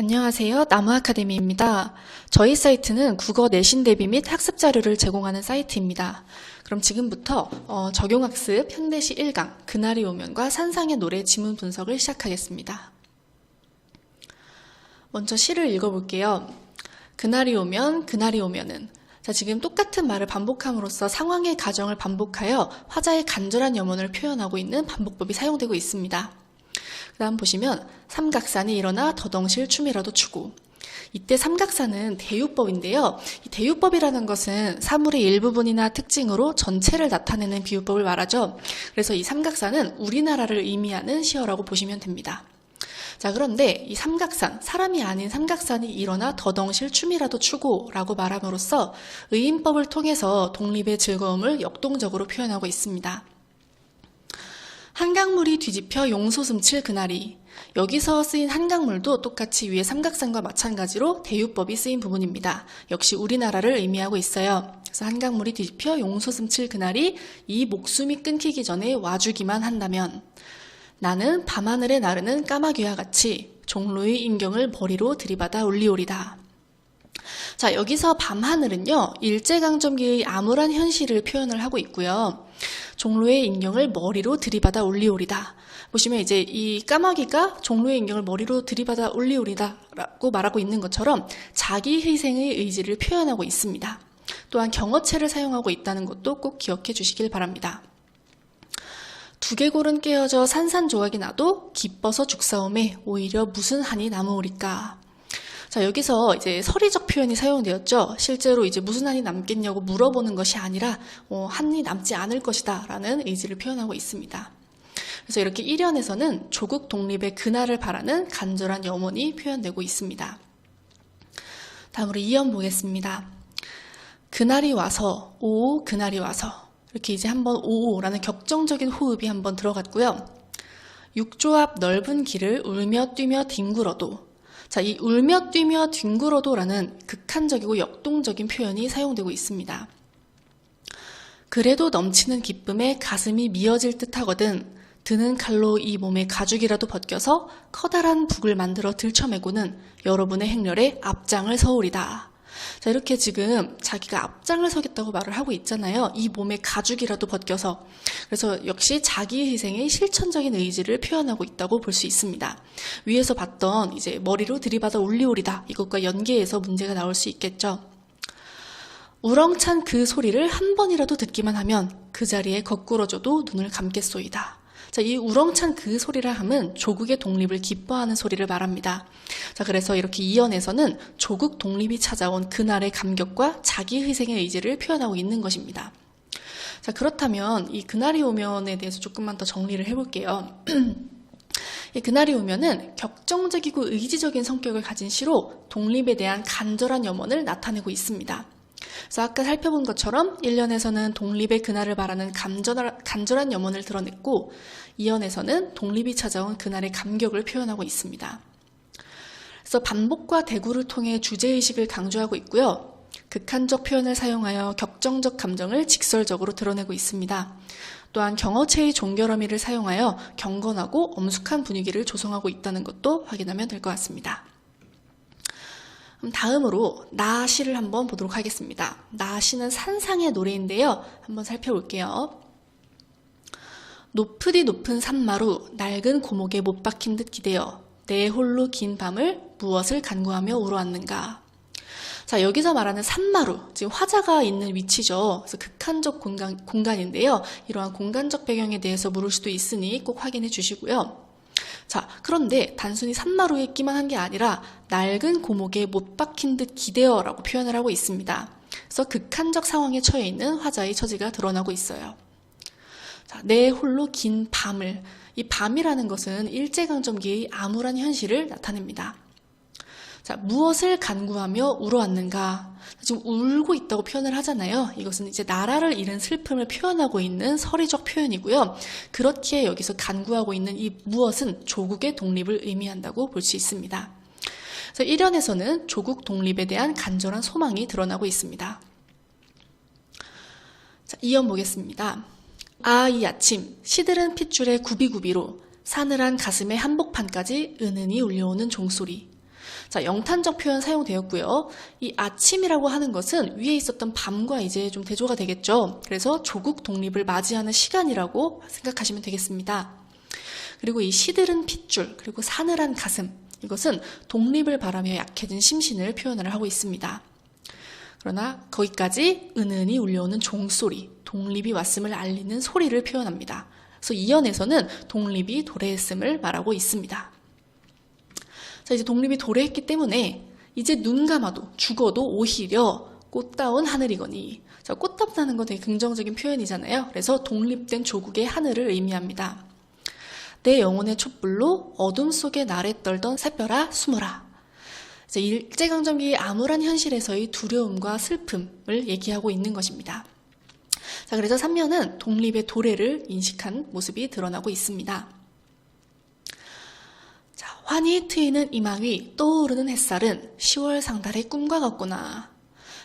안녕하세요. 나무 아카데미입니다. 저희 사이트는 국어 내신 대비 및 학습 자료를 제공하는 사이트입니다. 그럼 지금부터 어, 적용학습 현대시 1강 그날이 오면과 산상의 노래 지문 분석을 시작하겠습니다. 먼저 시를 읽어볼게요. 그날이 오면 그날이 오면은 자, 지금 똑같은 말을 반복함으로써 상황의 가정을 반복하여 화자의 간절한 염원을 표현하고 있는 반복법이 사용되고 있습니다. 그 다음 보시면 삼각산이 일어나 더덩실 춤이라도 추고 이때 삼각산은 대유법인데요. 이 대유법이라는 것은 사물의 일부분이나 특징으로 전체를 나타내는 비유법을 말하죠. 그래서 이 삼각산은 우리나라를 의미하는 시어라고 보시면 됩니다. 자, 그런데 이 삼각산, 사람이 아닌 삼각산이 일어나 더덩실 춤이라도 추고 라고 말함으로써 의인법을 통해서 독립의 즐거움을 역동적으로 표현하고 있습니다. 한강물이 뒤집혀 용소숨칠 그날이 여기서 쓰인 한강물도 똑같이 위에 삼각산과 마찬가지로 대유법이 쓰인 부분입니다. 역시 우리나라를 의미하고 있어요. 그래서 한강물이 뒤집혀 용소숨칠 그날이 이 목숨이 끊기기 전에 와주기만 한다면 나는 밤하늘에 나르는 까마귀와 같이 종로의 인경을 머리로 들이받아 올리오리다. 자, 여기서 밤하늘은요, 일제강점기의 암울한 현실을 표현을 하고 있고요. 종로의 인경을 머리로 들이받아 올리오리다. 보시면 이제 이 까마귀가 종로의 인경을 머리로 들이받아 올리오리다 라고 말하고 있는 것처럼 자기 희생의 의지를 표현하고 있습니다. 또한 경어체를 사용하고 있다는 것도 꼭 기억해 주시길 바랍니다. 두개골은 깨어져 산산조각이 나도 기뻐서 죽사옴에 오히려 무슨 한이 남으오리까. 자, 여기서 이제 서리적 표현이 사용되었죠. 실제로 이제 무슨 한이 남겠냐고 물어보는 것이 아니라 어, 한이 남지 않을 것이다 라는 의지를 표현하고 있습니다. 그래서 이렇게 1연에서는 조국 독립의 그날을 바라는 간절한 염원이 표현되고 있습니다. 다음으로 2연 보겠습니다. 그날이 와서, 오, 그날이 와서. 이렇게 이제 한번 오라는 격정적인 호흡이 한번 들어갔고요. 육조 앞 넓은 길을 울며 뛰며 뒹굴어도 자, 이 울며 뛰며 뒹굴어도라는 극한적이고 역동적인 표현이 사용되고 있습니다. 그래도 넘치는 기쁨에 가슴이 미어질 듯 하거든 드는 칼로 이 몸의 가죽이라도 벗겨서 커다란 북을 만들어 들쳐매고는 여러분의 행렬에 앞장을 서오리다. 자, 이렇게 지금 자기가 앞장을 서겠다고 말을 하고 있잖아요. 이 몸의 가죽이라도 벗겨서. 그래서 역시 자기 희생의 실천적인 의지를 표현하고 있다고 볼 수 있습니다. 위에서 봤던 이제 머리로 들이받아 올리오리다. 이것과 연계해서 문제가 나올 수 있겠죠. 우렁찬 그 소리를 한 번이라도 듣기만 하면 그 자리에 거꾸러져도 눈을 감겠소이다. 자, 이 우렁찬 그 소리를 함은 조국의 독립을 기뻐하는 소리를 말합니다. 자, 그래서 이렇게 이연에서는 조국 독립이 찾아온 그날의 감격과 자기 희생의 의지를 표현하고 있는 것입니다. 자, 그렇다면 이 그날이 오면에 대해서 조금만 더 정리를 해볼게요. 이 그날이 오면은 격정적이고 의지적인 성격을 가진 시로 독립에 대한 간절한 염원을 나타내고 있습니다. 그래서 아까 살펴본 것처럼 1년에서는 독립의 그날을 바라는 간절한, 염원을 드러냈고 2년에서는 독립이 찾아온 그날의 감격을 표현하고 있습니다. 그래서 반복과 대구를 통해 주제의식을 강조하고 있고요. 극한적 표현을 사용하여 격정적 감정을 직설적으로 드러내고 있습니다. 또한 경어체의 종결어미를 사용하여 경건하고 엄숙한 분위기를 조성하고 있다는 것도 확인하면 될 것 같습니다. 다음으로 나시를 한번 보도록 하겠습니다. 나시는 산상의 노래인데요. 한번 살펴볼게요. 높으디 높은 산마루 낡은 고목에 못 박힌 듯 기대어 내 홀로 긴 밤을 무엇을 간구하며 울어왔는가. 자, 여기서 말하는 산마루, 지금 화자가 있는 위치죠. 그래서 극한적 공간, 공간인데요. 이러한 공간적 배경에 대해서 물을 수도 있으니 꼭 확인해 주시고요. 자, 그런데 단순히 산마루에 있기만 한 게 아니라 낡은 고목에 못 박힌 듯 기대어라고 표현을 하고 있습니다. 그래서 극한적 상황에 처해 있는 화자의 처지가 드러나고 있어요. 자, 내 홀로 긴 밤을 이 밤이라는 것은 일제강점기의 암울한 현실을 나타냅니다. 자, 무엇을 간구하며 울어왔는가? 지금 울고 있다고 표현을 하잖아요. 이것은 이제 나라를 잃은 슬픔을 표현하고 있는 서리적 표현이고요. 그렇기에 여기서 간구하고 있는 이 무엇은 조국의 독립을 의미한다고 볼 수 있습니다. 그래서 1연에서는 조국 독립에 대한 간절한 소망이 드러나고 있습니다. 자, 2연 보겠습니다. 아, 이 아침, 시들은 핏줄의 구비구비로 사늘한 가슴의 한복판까지 은은히 울려오는 종소리. 자, 영탄적 표현 사용되었고요. 이 아침이라고 하는 것은 위에 있었던 밤과 이제 좀 대조가 되겠죠. 그래서 조국 독립을 맞이하는 시간이라고 생각하시면 되겠습니다. 그리고 이 시들은 핏줄, 그리고 사늘한 가슴. 이것은 독립을 바라며 약해진 심신을 표현을 하고 있습니다. 그러나 거기까지 은은히 울려오는 종소리, 독립이 왔음을 알리는 소리를 표현합니다. 그래서 이 연에서는 독립이 도래했음을 말하고 있습니다. 자, 이제 독립이 도래했기 때문에 이제 눈 감아도 죽어도 오히려 꽃다운 하늘이거니. 자, 꽃답다는 건 되게 긍정적인 표현이잖아요. 그래서 독립된 조국의 하늘을 의미합니다. 내 영혼의 촛불로 어둠 속에 나래 떨던 새별아 숨어라. 이제 일제강점기의 암울한 현실에서의 두려움과 슬픔을 얘기하고 있는 것입니다. 자, 그래서 3면은 독립의 도래를 인식한 모습이 드러나고 있습니다. 자, 환히 트이는 이마 위 떠오르는 햇살은 10월 상달의 꿈과 같구나.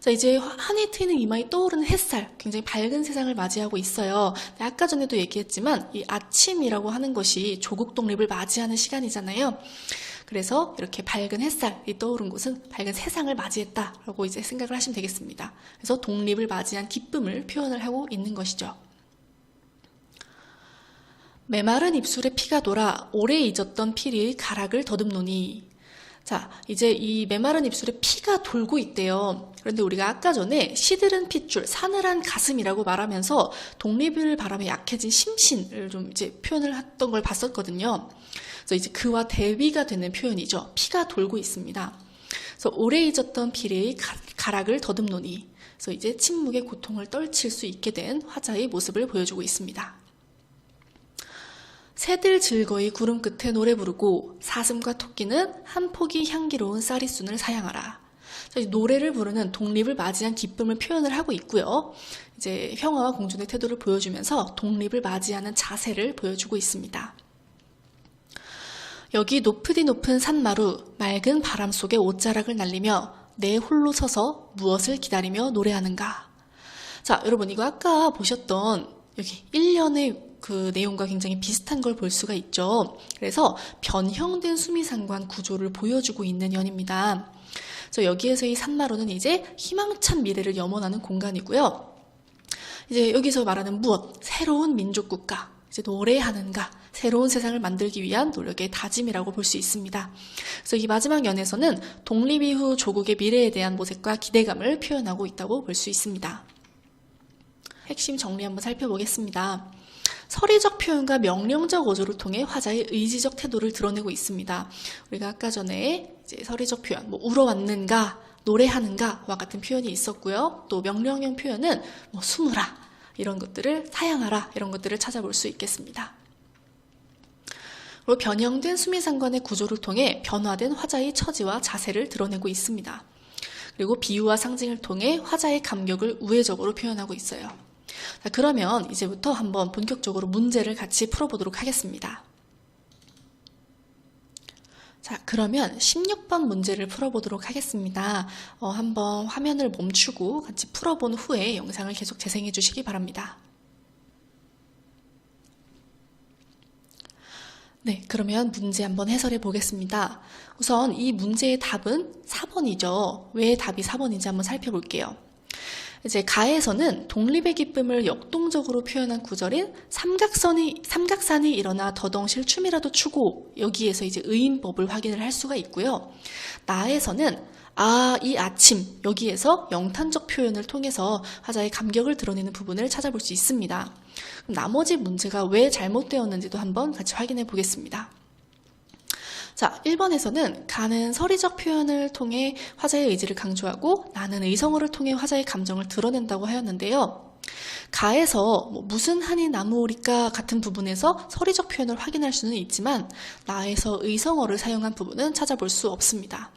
자, 이제 환히 트이는 이마에 떠오르는 햇살, 굉장히 밝은 세상을 맞이하고 있어요. 네, 아까 전에도 얘기했지만, 이 아침이라고 하는 것이 조국 독립을 맞이하는 시간이잖아요. 그래서 이렇게 밝은 햇살이 떠오른 곳은 밝은 세상을 맞이했다라고 이제 생각을 하시면 되겠습니다. 그래서 독립을 맞이한 기쁨을 표현을 하고 있는 것이죠. 메마른 입술에 피가 돌아 오래 잊었던 피리의 가락을 더듬노니 자, 이제 이 메마른 입술에 피가 돌고 있대요. 그런데 우리가 아까 전에 시들은 핏줄, 사늘한 가슴이라고 말하면서 독립을 바라며 약해진 심신을 좀 이제 표현을 했던 걸 봤었거든요. 그래서 이제 그와 대비가 되는 표현이죠. 피가 돌고 있습니다. 그래서 오래 잊었던 피리의 가락을 더듬노니. 그래서 이제 침묵의 고통을 떨칠 수 있게 된 화자의 모습을 보여주고 있습니다. 새들 즐거이 구름 끝에 노래 부르고 사슴과 토끼는 한 포기 향기로운 쌀이순을 사양하라. 노래를 부르는 독립을 맞이한 기쁨을 표현을 하고 있고요. 이제 형아와 공주의 태도를 보여주면서 독립을 맞이하는 자세를 보여주고 있습니다. 여기 높으디 높은 산마루 맑은 바람 속에 옷자락을 날리며 내 홀로 서서 무엇을 기다리며 노래하는가. 자, 여러분 이거 아까 보셨던 여기 1년의 그 내용과 굉장히 비슷한 걸 볼 수가 있죠. 그래서 변형된 수미상관 구조를 보여주고 있는 연입니다. 그래서 여기에서 이 산마루는 이제 희망찬 미래를 염원하는 공간이고요. 이제 여기서 말하는 무엇? 새로운 민족 국가. 이제 노래하는가, 새로운 세상을 만들기 위한 노력의 다짐이라고 볼 수 있습니다. 그래서 이 마지막 연에서는 독립 이후 조국의 미래에 대한 모색과 기대감을 표현하고 있다고 볼 수 있습니다. 핵심 정리 한번 살펴보겠습니다. 서리적 표현과 명령적 어조를 통해 화자의 의지적 태도를 드러내고 있습니다. 우리가 아까 전에 서리적 표현, 뭐 울어왔는가, 노래하는가와 같은 표현이 있었고요. 또 명령형 표현은 뭐 숨으라 이런 것들을 사양하라 이런 것들을 찾아볼 수 있겠습니다. 그리고 변형된 수미상관의 구조를 통해 변화된 화자의 처지와 자세를 드러내고 있습니다. 그리고 비유와 상징을 통해 화자의 감격을 우회적으로 표현하고 있어요. 자, 그러면 이제부터 한번 본격적으로 문제를 같이 풀어보도록 하겠습니다. 자, 그러면 16번 문제를 풀어보도록 하겠습니다. 어, 한번 화면을 멈추고 같이 풀어본 후에 영상을 계속 재생해 주시기 바랍니다. 네, 그러면 문제 한번 해설해 보겠습니다. 우선 이 문제의 답은 4번이죠. 왜 답이 4번인지 한번 살펴볼게요. 이제 가에서는 독립의 기쁨을 역동적으로 표현한 구절인 삼각선이 삼각산이 일어나 더덩실 춤이라도 추고 여기에서 이제 의인법을 확인을 할 수가 있고요. 나에서는 아, 이 아침 여기에서 영탄적 표현을 통해서 화자의 감격을 드러내는 부분을 찾아볼 수 있습니다. 나머지 문제가 왜 잘못되었는지도 한번 같이 확인해 보겠습니다. 자, 1번에서는 가는 서리적 표현을 통해 화자의 의지를 강조하고 나는 의성어를 통해 화자의 감정을 드러낸다고 하였는데요. 가에서 뭐 무슨 한이 나무오리까 같은 부분에서 서리적 표현을 확인할 수는 있지만 나에서 의성어를 사용한 부분은 찾아볼 수 없습니다.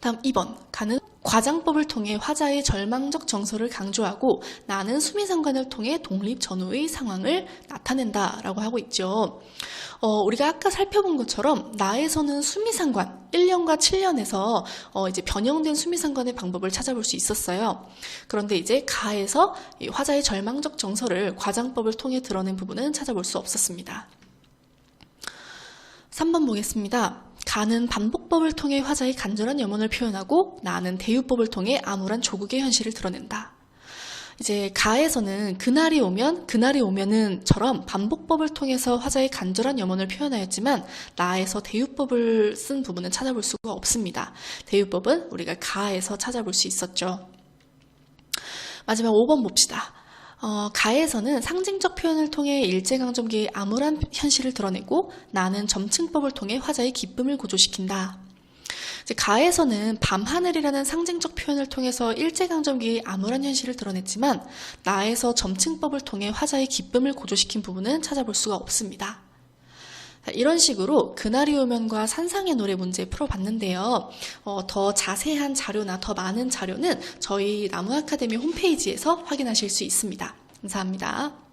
다음 2번 가는 과장법을 통해 화자의 절망적 정서를 강조하고 나는 수미상관을 통해 독립 전후의 상황을 나타낸다 라고 하고 있죠. 어, 우리가 아까 살펴본 것처럼 나에서는 수미상관 1년과 7년에서 어, 이제 변형된 수미상관의 방법을 찾아볼 수 있었어요. 그런데 이제 가에서 화자의 절망적 정서를 과장법을 통해 드러낸 부분은 찾아볼 수 없었습니다. 3번 보겠습니다. 가는 반복법을 통해 화자의 간절한 염원을 표현하고 나는 대유법을 통해 암울한 조국의 현실을 드러낸다. 이제 가에서는 그날이 오면 그날이 오면은 처럼 반복법을 통해서 화자의 간절한 염원을 표현하였지만 나에서 대유법을 쓴 부분은 찾아볼 수가 없습니다. 대유법은 우리가 가에서 찾아볼 수 있었죠. 마지막 5번 봅시다. 어, 가에서는 상징적 표현을 통해 일제강점기의 암울한 현실을 드러내고 나는 점층법을 통해 화자의 기쁨을 고조시킨다. 가에서는 밤하늘이라는 상징적 표현을 통해서 일제강점기의 암울한 현실을 드러냈지만 나에서 점층법을 통해 화자의 기쁨을 고조시킨 부분은 찾아볼 수가 없습니다. 자, 이런 식으로 그날이 오면과 산상의 노래 문제 풀어봤는데요. 어, 더 자세한 자료나 더 많은 자료는 저희 나무 아카데미 홈페이지에서 확인하실 수 있습니다. 감사합니다.